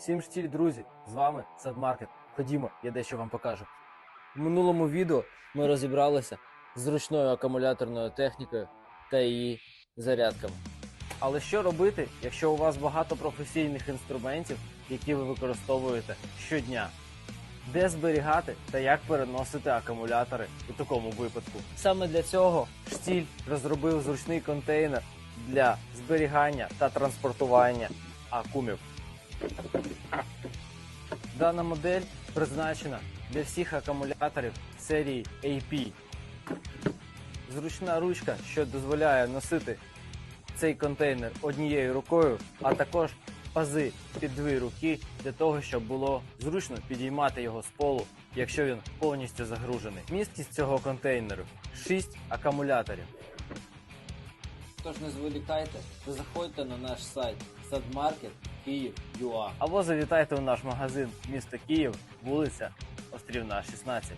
Всім штіль, друзі! З вами Садмаркет. Ходімо, я дещо вам покажу. В минулому відео ми розібралися з зручною акумуляторною технікою та її зарядками. Але що робити, якщо у вас багато професійних інструментів, які ви використовуєте щодня? Де зберігати та як переносити акумулятори у такому випадку? Саме для цього штіль розробив зручний контейнер для зберігання та транспортування акумів. Дана модель призначена для всіх акумуляторів серії AP. Зручна ручка, що дозволяє носити цей контейнер однією рукою, а також пази під дві руки для того, щоб було зручно підіймати його з полу, якщо він повністю загружений. Місткість цього контейнеру 6 акумуляторів. Тож не зволікайте та заходьте на наш сайт Садмаркет або завітайте у наш магазин місто Київ, вулиця Острівна, 16.